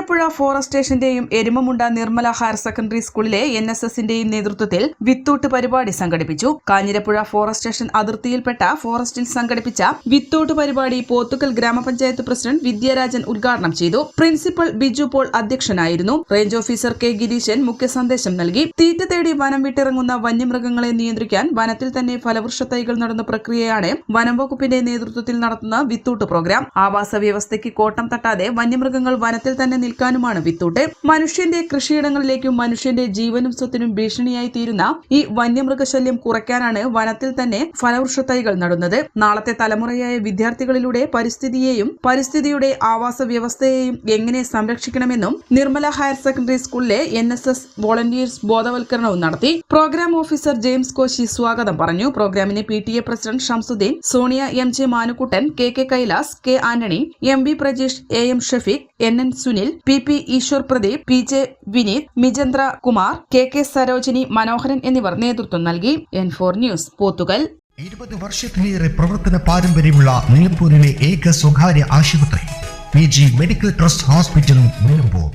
Kanjirappuzha forest സ്റ്റേഷന്റെയും Erumamunda Nirmala higher secondary സ്കൂളിലെ N S എസിന്റെയും നേതൃത്വത്തിൽ വിത്തൂട്ട് പരിപാടി സംഘടിപ്പിച്ചു. കാഞ്ഞിരപ്പുഴ ഫോറസ്റ്റ് സ്റ്റേഷൻ അതിർത്തിയിൽപ്പെട്ട ഫോറസ്റ്റിൽ സംഘടിപ്പിച്ച വിത്തൂട്ട് പരിപാടി പോത്തുക്കൽ ഗ്രാമപഞ്ചായത്ത് പ്രസിഡന്റ് വിദ്യാരാജൻ ഉദ്ഘാടനം ചെയ്തു. പ്രിൻസിപ്പൽ ബിജു പോൾ അധ്യക്ഷനായിരുന്നു. റേഞ്ച് ഓഫീസർ കെ ഗിരീശൻ മുഖ്യ സന്ദേശം നൽകി. തീറ്റ തേടി വനം വിട്ടിറങ്ങുന്ന വന്യമൃഗങ്ങളെ നിയന്ത്രിക്കാൻ വനത്തിൽ തന്നെ ഫലവൃക്ഷ തൈകൾ നടന്ന പ്രക്രിയയാണ് വനം വകുപ്പിന്റെ നേതൃത്വത്തിൽ നടത്തുന്ന വിത്തൂട്ട് പ്രോഗ്രാം. ആവാസ വ്യവസ്ഥയ്ക്ക് കോട്ടം തട്ടാതെ വന്യമൃഗങ്ങൾ വനത്തിൽ തന്നെ നിൽക്കാനുമാണ് വിത്തൂട്ട്. മനുഷ്യന്റെ കൃഷിയിടങ്ങളിലേക്കും മനുഷ്യന്റെ ജീവനും സ്വത്തിനും ഭീഷണിയായി തീരുന്ന ഈ വന്യമൃഗശല്യം കുറയ്ക്കാനാണ് വനത്തിൽ തന്നെ ഫലവൃക്ഷ തൈകൾ നടുന്നത്. നാളത്തെ തലമുറയായ വിദ്യാർത്ഥികളിലൂടെ പരിസ്ഥിതിയെയും പരിസ്ഥിതിയുടെ ആവാസ വ്യവസ്ഥയെയും എങ്ങനെ സംരക്ഷിക്കണമെന്നും നിർമ്മല ഹയർ സെക്കൻഡറി സ്കൂളിലെ എൻ എസ് എസ് വോളണ്ടിയേഴ്സ് ബോധവൽക്കരണവും നടത്തി. പ്രോഗ്രാം ഓഫീസർ ജെയിംസ് കോശി സ്വാഗതം പറഞ്ഞു. പ്രോഗ്രാമിന് P T A president Shamsudheen Sonia M J Manukuttan K K Kailas K Antony M V Prajesh A M Shafeeq N N Sunil P P Eswar Pradeep P J Vineeth Mijendra Kumar K K Sarojini Manoharan എന്നിവർ നേതൃത്വം നൽകി. N four news Pothukal. ഇരുപത് വർഷത്തിലേറെ പ്രവർത്തന പാരമ്പര്യമുള്ള നിലമ്പൂരിലെ ഏക സ്വകാര്യ ആശുപത്രി P G medical trust hospital Nilambur.